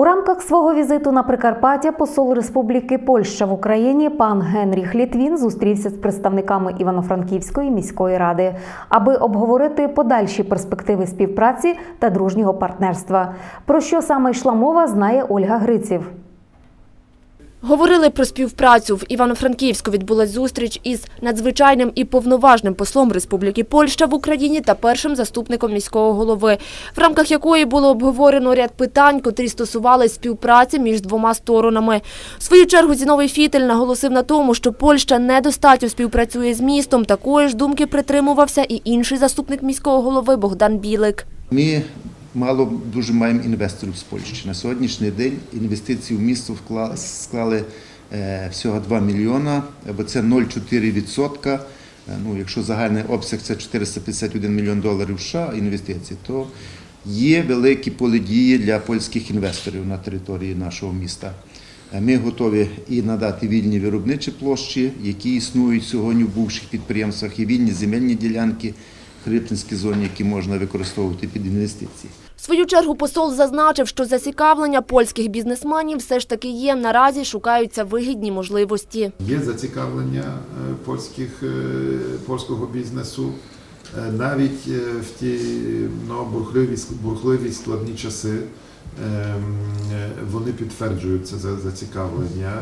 У рамках свого візиту на Прикарпаття посол Республіки Польща в Україні пан Генріх Літвін зустрівся з представниками Івано-Франківської міської ради, аби обговорити подальші перспективи співпраці та дружнього партнерства. Про що саме йшла мова, знає Ольга Гриців. Говорили про співпрацю. В Івано-Франківську відбулась зустріч із надзвичайним і повноважним послом Республіки Польща в Україні та першим заступником міського голови, в рамках якої було обговорено ряд питань, котрі стосувались співпраці між двома сторонами. В свою чергу Зіновий Фітель наголосив на тому, що Польща недостатньо співпрацює з містом. Такої ж думки притримувався і інший заступник міського голови Богдан Білик. Ми мало дуже маємо інвесторів з Польщі. На сьогоднішній день інвестиції в місто склали е, всього 2 мільйона, або це 0,4%. Е, Ну, якщо загальний обсяг це 451 мільйон доларів США інвестицій, то є великі поле дії для польських інвесторів на території нашого міста. Е, Ми готові і надати вільні виробничі площі, які існують сьогодні в бувших підприємствах, і вільні земельні ділянки в зоні, які можна використовувати під інвестиції. В свою чергу посол зазначив, що зацікавлення польських бізнесменів все ж таки є. Наразі шукаються вигідні можливості. Є зацікавлення е, польських, е, польського бізнесу е, навіть в ті ну, бурхливі, бурхливі складні часи. ем, Вони підтверджують це за- зацікавлення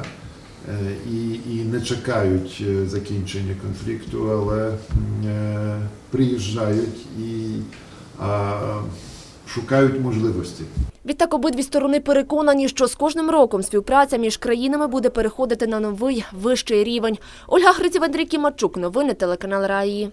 і, і не чекають е, закінчення конфлікту, але е, приїжджають і а, шукають можливості. Відтак обидві сторони переконані, що з кожним роком співпраця між країнами буде переходити на новий вищий рівень. Ольга Гриців, Андрій Кімачук. Новини телеканал Раї.